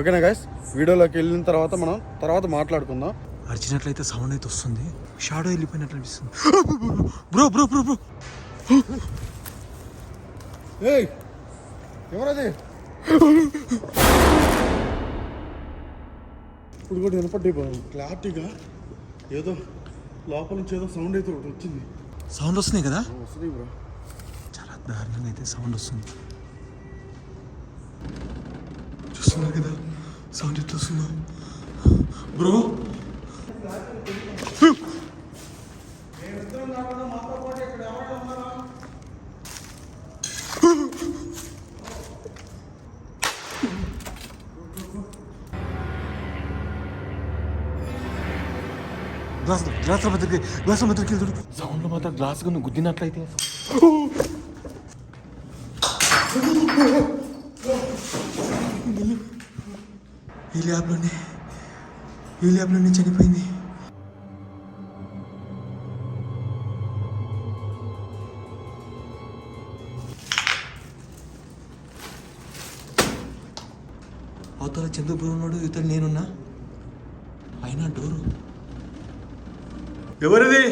ఓకేనా గైస్ వీడియోలోకి వెళ్ళిన తర్వాత మనం తర్వాత మాట్లాడుకుందాం. అరిచినట్లయితే సౌండ్ అయితే వస్తుంది. షాడో వెళ్ళిపోయినట్లు అనిపిస్తుంది. బ్రో బ్రో బ్రో బ్రో ఏయ్ ఎవరది? ఇప్పుడు కూడా వినపడ్డాయి బాబు క్లారిటీగా ఏదో లోపల నుంచి ఏదో సౌండ్ అయితే ఒకటి వచ్చింది. సౌండ్ వస్తున్నాయి కదా? వస్తుంది బ్రో చాలా దారుణంగా అయితే సౌండ్ వస్తుంది. చూస్తున్నారు కదా. సౌండ్ ఎట్లా వస్తుందో. బ్రో. గ్లాస్ గ్లాస్ మధ్యకి గ్లాస్ మధ్యకి వెళ్తాడు సౌండ్లో మాత్రం గ్లాస్గా గుద్దినట్లయితే. ఈ ల్యాబ్లోనే ఈ ల్యాబ్లోనే చనిపోయింది. అవతల చంద్రపురం ఉన్నాడు ఇతడు నేనున్నా. అయినా డోరు. ఎవరిది?